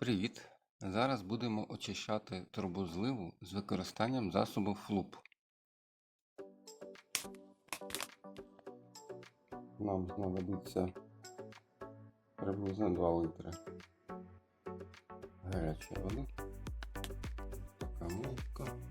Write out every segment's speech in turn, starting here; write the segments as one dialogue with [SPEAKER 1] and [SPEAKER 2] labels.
[SPEAKER 1] Привіт! Зараз будемо очищати трубу зливу з використанням засобу флуп. Нам знадобиться приблизно 2 литри гарячої води. Така мийка.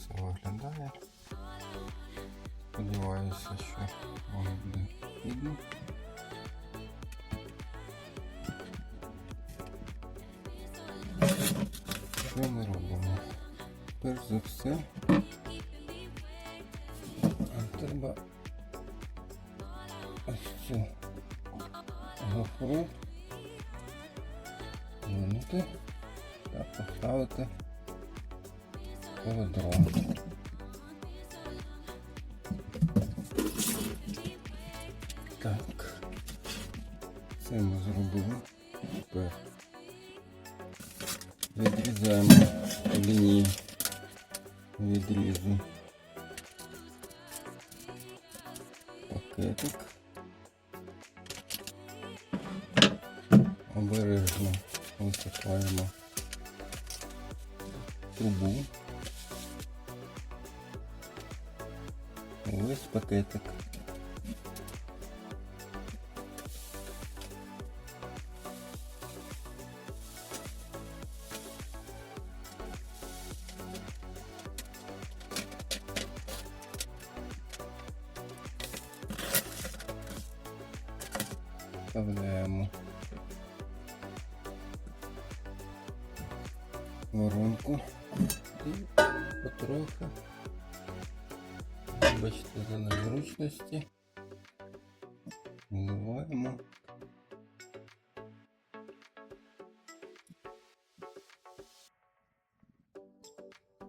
[SPEAKER 1] Це виглядає. Сподіваюся, що вам буде видно. Що ми робимо? Перш за все, треба ось цю гофру винути та поставити в ведро. Так, це ми зробили. Тепер відрізаємо лінії відрізу пакетик. Обережно висипаємо трубу. Весь пакетик. Вставляємо воронку і потрохи Вибачте за незручності. Вливаємо.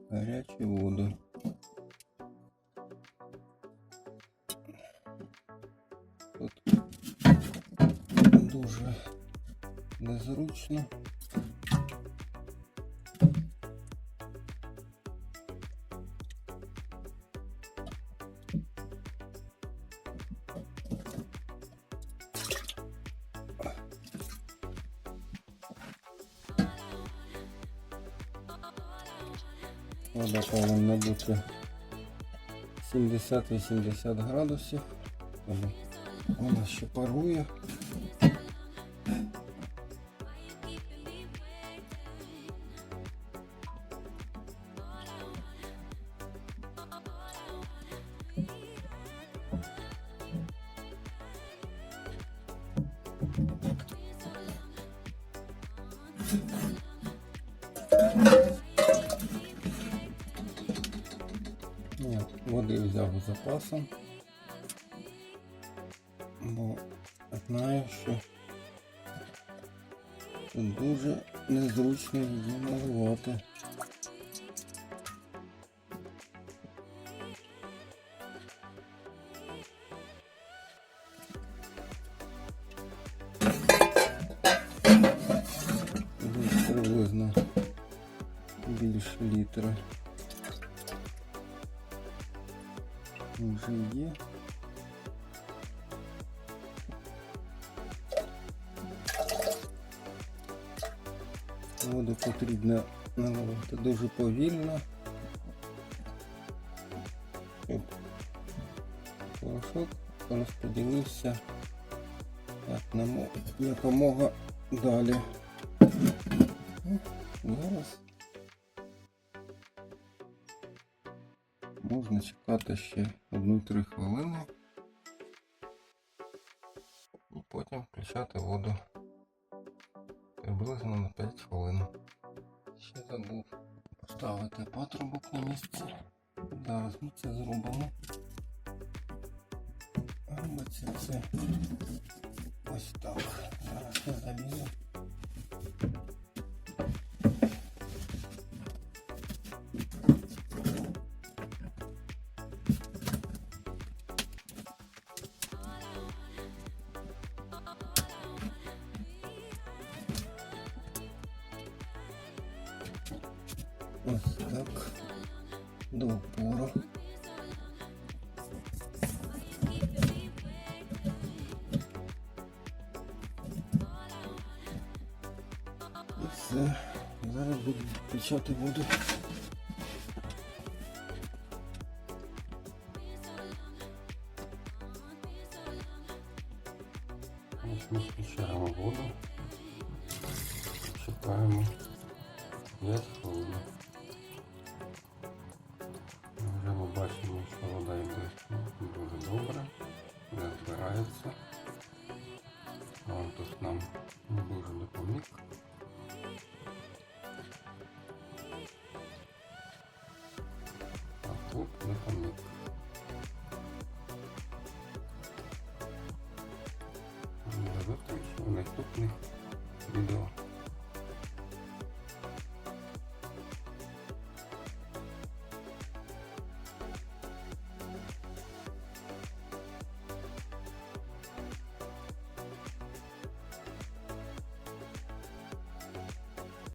[SPEAKER 1] Гарячу воду. Тут дуже незручно. Вода повинна бути 70-80 градусів. Вона ще парує. Ну, Води взяв з запасом, бо знаю, що тут дуже незручно її наливати. Десь приблизно більше літра. вже є. Воду потрібно наливати дуже повільно, щоб порошок розподілився як намо- якомога далі. Ну, Зараз можна чекати ще 1-3 хвилини і потім включати воду приблизно на 5 хвилин. Ще забув поставити патрубок на місце. Зараз ми це зробимо. Робиться це ось так. Зараз я залізу. Ось так. До опору. І все. Зараз буду включати воду. Ось ми включаємо воду. Чекаємо 5 нам дуже допоміг. А тут допоміг. До зустрічі у наступних відео.